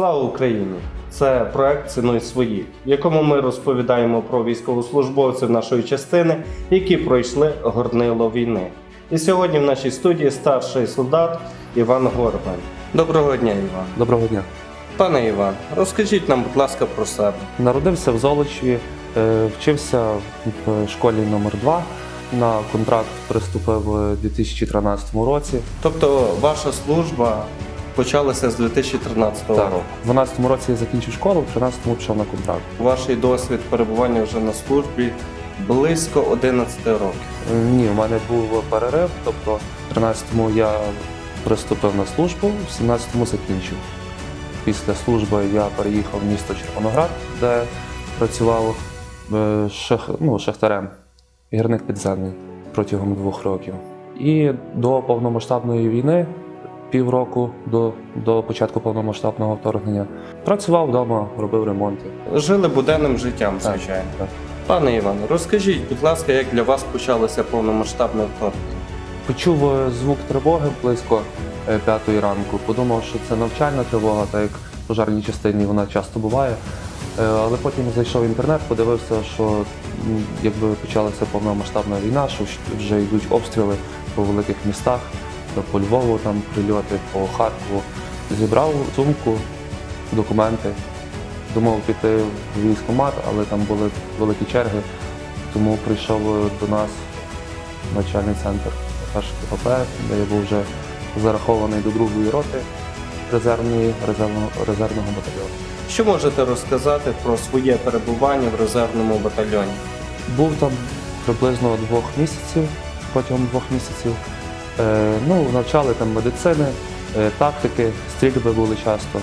Слава Україні! Це проект Цінуй свої, в якому ми розповідаємо про військовослужбовців нашої частини, які пройшли горнило війни. І сьогодні в нашій студії старший солдат Іван Горбан. Доброго дня, Іван. Доброго дня. Пане Іван, розкажіть нам, будь ласка, про себе. Народився в Золочеві, е, вчився в школі номер 2 На контракт приступив у 2013 році. Тобто, ваша служба почалася з 2013 року. В 12-му році я закінчив школу, в 13-му пішов на контракт. Ваш досвід перебування вже на службі близько 11 років. Е, Ні, в мене був перерив, тобто в 13-му я приступив на службу, в 17-му закінчив. Після служби я переїхав в місто Червоноград, де працював е, шах, ну, шахтарем, гірник підземний протягом двох років. І до повномасштабної війни, півроку до, до початку повномасштабного вторгнення, працював вдома, робив ремонти. Жили буденним життям, Так, звичайно. так. Пане Іване, розкажіть, будь ласка, як для вас почалося повномасштабне вторгнення? Почув е, звук тривоги близько е, п'ятої ранку. Подумав, що це навчальна тривога, так як в пожарній частині вона часто буває. Е, Але потім зайшов в інтернет, подивився, що якби почалася повномасштабна війна, що вже йдуть обстріли по великих містах, по Львову там прильоти, по Харкову. Зібрав сумку, документи. Думав піти в військкомат, але там були великі черги, тому прийшов до нас навчальний центр КПП, де я був вже зарахований до другої роти резервної резервного, резервного батальйону. Що можете розказати про своє перебування в резервному батальйоні? Був там приблизно двох місяців, протягом двох місяців. Е, ну, навчали там медицини, е, тактики, стрільби були часто.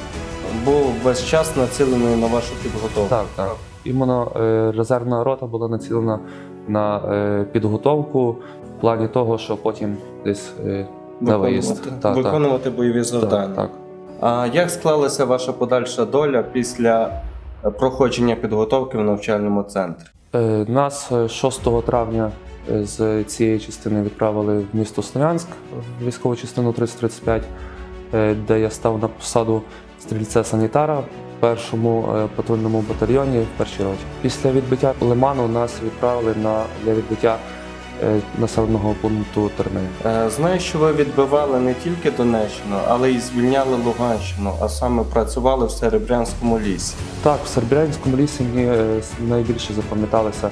Був весь час націлений на вашу підготовку. Так, так. Іменно е, резервна рота була націлена на підготовку в плані того, що потім десь на виїзд. Виконувати, Так, так. бойові завдання. Так, так. А як склалася ваша подальша доля після проходження підготовки в навчальному центрі? Нас е, 6 травня з цієї частини відправили в місто Слов'янськ, в військову частину 3035, е, де я став на посаду стрільця-санітара в першому е, патрульному батальйоні в першій роті. Після відбиття Лиману нас відправили на для відбиття е, населеного пункту Терни. Знаю, що ви відбивали не тільки Донеччину, але й звільняли Луганщину, а саме працювали в Серебрянському лісі. Так, в Сербірянському лісі мені найбільше запам'яталися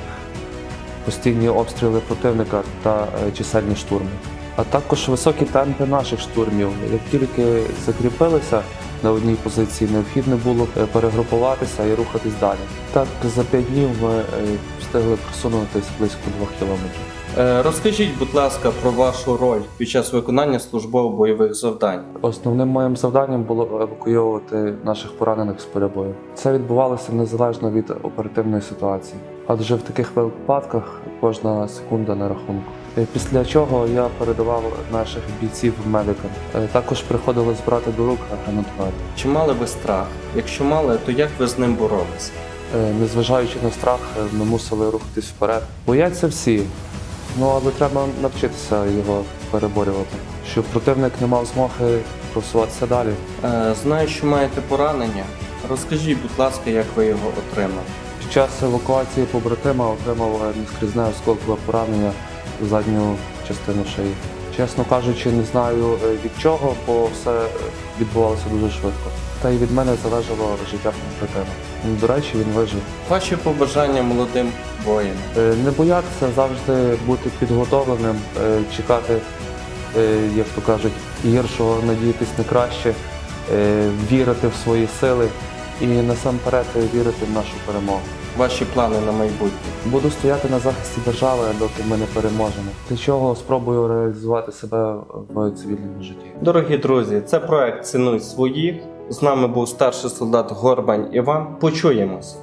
постійні обстріли противника та е, чисельні штурми. А також високі темпи наших штурмів. Як тільки закріпилися на одній позиції, необхідно було е, перегрупуватися і рухатись далі. Так, за п'ять днів ми е, встигли просунутися близько двох кілометрів. Розкажіть, будь ласка, про вашу роль під час виконання службово-бойових завдань. Основним моїм завданням було евакуйовувати наших поранених з поля бою. Це відбувалося незалежно від оперативної ситуації, адже в таких випадках кожна секунда на рахунку. Після чого я передавав наших бійців медикам. Е, Також приходилось брати до рук гранатомет. Чи мали ви страх? Якщо мали, то як ви з ним боролися? Е, Незважаючи на страх, ми мусили рухатись вперед. Бояться всі, ну але треба навчитися його переборювати, щоб противник не мав змоги просуватися далі. Е, Знаю, що маєте поранення. Розкажіть, будь ласка, як ви його отримали? Під час евакуації побратима отримав нескрізне осколкове поранення в задню частину шиї. Чесно кажучи, не знаю е, від чого, бо все е, відбувалося дуже швидко. Та й від мене залежало життя побратима. Ну, До речі, він вижив. Ваші побажання молодим воїнам. Е, Не боятися завжди бути підготовленим, чекати, як то кажуть, гіршого, надіятись на краще, вірити в свої сили і насамперед вірити в нашу перемогу. Ваші плани на майбутнє. Буду стояти на захисті держави, доки ми не переможемо. Для чого спробую реалізувати себе в цивільному житті. Дорогі друзі, це проект Цінуй своїх. З нами був старший солдат Горбань Іван. Почуємось.